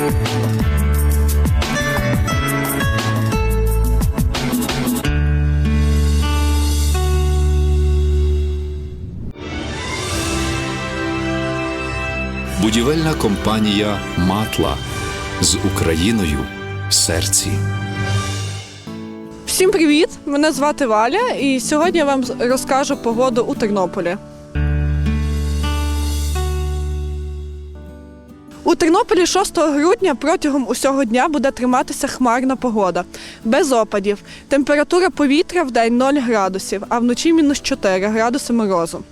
Будівельна компанія Матла з Україною в серці. Всім привіт! Мене звати Валя, і сьогодні я вам розкажу погоду у Тернополі. У Тернополі 6 грудня протягом усього дня буде триматися хмарна погода, без опадів. Температура повітря в день 0 градусів, а вночі мінус 4 градуси морозу.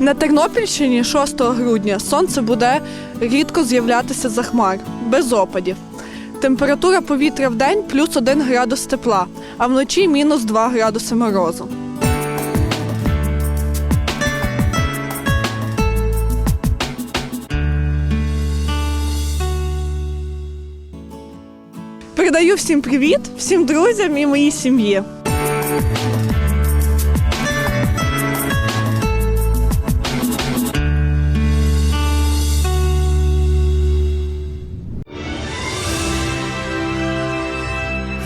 На Тернопільщині 6 грудня сонце буде рідко з'являтися за хмар, без опадів. Температура повітря в день плюс 1 градус тепла, а вночі мінус 2 градуси морозу. Передаю всім привіт, всім друзям і моїй сім'ї.